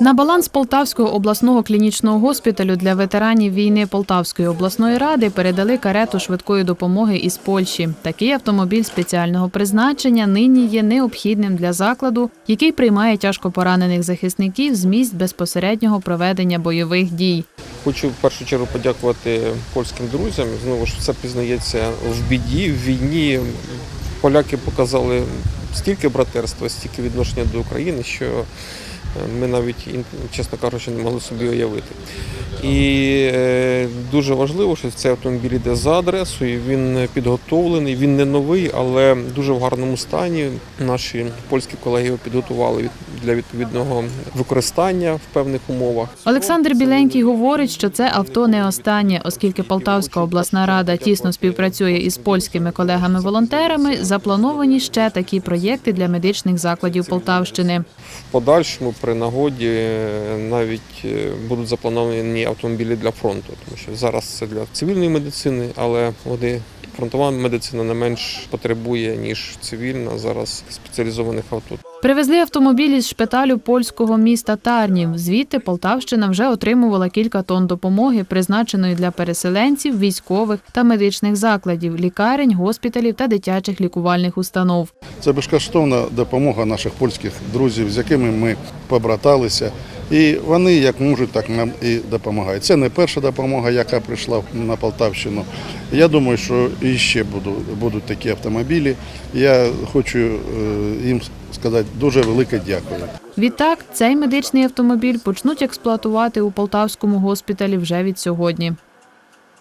На баланс Полтавського обласного клінічного госпіталю для ветеранів війни Полтавської обласної ради передали карету швидкої допомоги із Польщі. Такий автомобіль спеціального призначення нині є необхідним для закладу, який приймає тяжко поранених захисників з місць безпосереднього проведення бойових дій. Хочу в першу чергу подякувати польським друзям. Знову ж все пізнається в біді, в війні. Поляки показали стільки братерства, стільки відношення до України, що е, ми навіть, чесно кажучи, не могли собі уявити. І е, дуже важливо, що цей автомобіль йде за адресою. Він підготовлений, він не новий, але дуже в гарному стані. Наші польські колеги його підготували для відповідного використання в певних умовах. Олександр Біленький говорить, що це авто не останнє, оскільки Полтавська обласна рада тісно співпрацює із польськими колегами-волонтерами. Заплановані ще такі проєкти для медичних закладів Полтавщини. Подальшому при нагоді е, навіть е, будуть заплановані автомобілі для фронту, тому що зараз це для цивільної медицини, але вони фронтова медицина не менш потребує ніж цивільна зараз спеціалізованих авто. Привезли автомобілі з шпиталю польського міста Тарнів. Звідти Полтавщина вже отримувала кілька тонн допомоги, призначеної для переселенців, військових та медичних закладів, лікарень, госпіталів та дитячих лікувальних установ. Це безкоштовна допомога наших польських друзів, з якими ми побраталися. І вони як можуть, так нам і допомагають. Це не перша допомога, яка прийшла на Полтавщину. Я думаю, що і ще будуть такі автомобілі. Я хочу е, їм сказати дуже велике дякую. Відтак, цей медичний автомобіль почнуть експлуатувати у полтавському госпіталі вже від сьогодні.